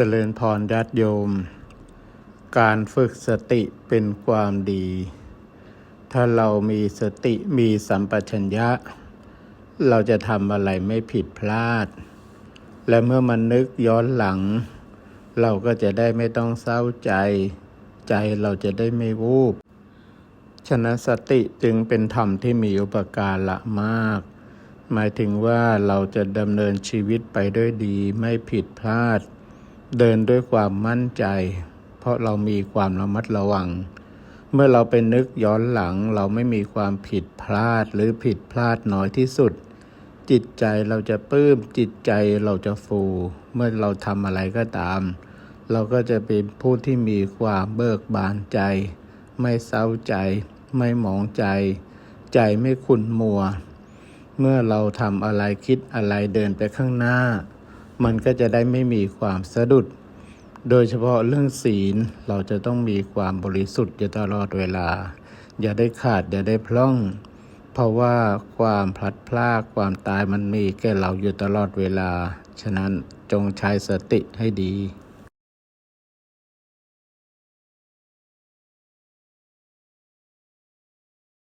เจริญพรญาติโยม การฝึกสติเป็นความดี ถ้าเรามีสติมีสัมปชัญญะ เราจะทำอะไรไม่ผิดพลาด และเมื่อมันนึกย้อนหลัง เราก็จะได้ไม่ต้องเศร้าใจ ใจเราจะได้ไม่วูบฉะนั้นสติจึงเป็นธรรมที่มีอุปการละมาก หมายถึงว่าเราจะดำเนินชีวิตไปด้วยดีไม่ผิดพลาด เดินด้วยความมั่นใจ เพราะเรามีความระมัดระวัง เมื่อเราไปนึกย้อนหลังเราไม่มีความผิดพลาดหรือผิดพลาดน้อยที่สุด จิตใจเราจะปลื้มจิตใจเราจะฟู เมื่อเราทำอะไรก็ตาม เราก็จะเป็นผู้ที่มีความเบิกบานใจ ไม่เศร้าใจ ไม่หมองใจ ใจไม่ขุ่นมัว เมื่อเราทำอะไรคิดอะไรเดินไปข้างหน้า มันก็จะได้ไม่มีความสะดุด โดยเฉพาะเรื่องศีลเราจะต้องมีความบริสุทธิ์อยู่ตลอดเวลา อย่าได้ขาดอย่าได้พล่อง เพราะว่าความพลัดพรากความตายมันมีแก่เราอยู่ตลอดเวลา ฉะนั้นจงใช้สติให้ดี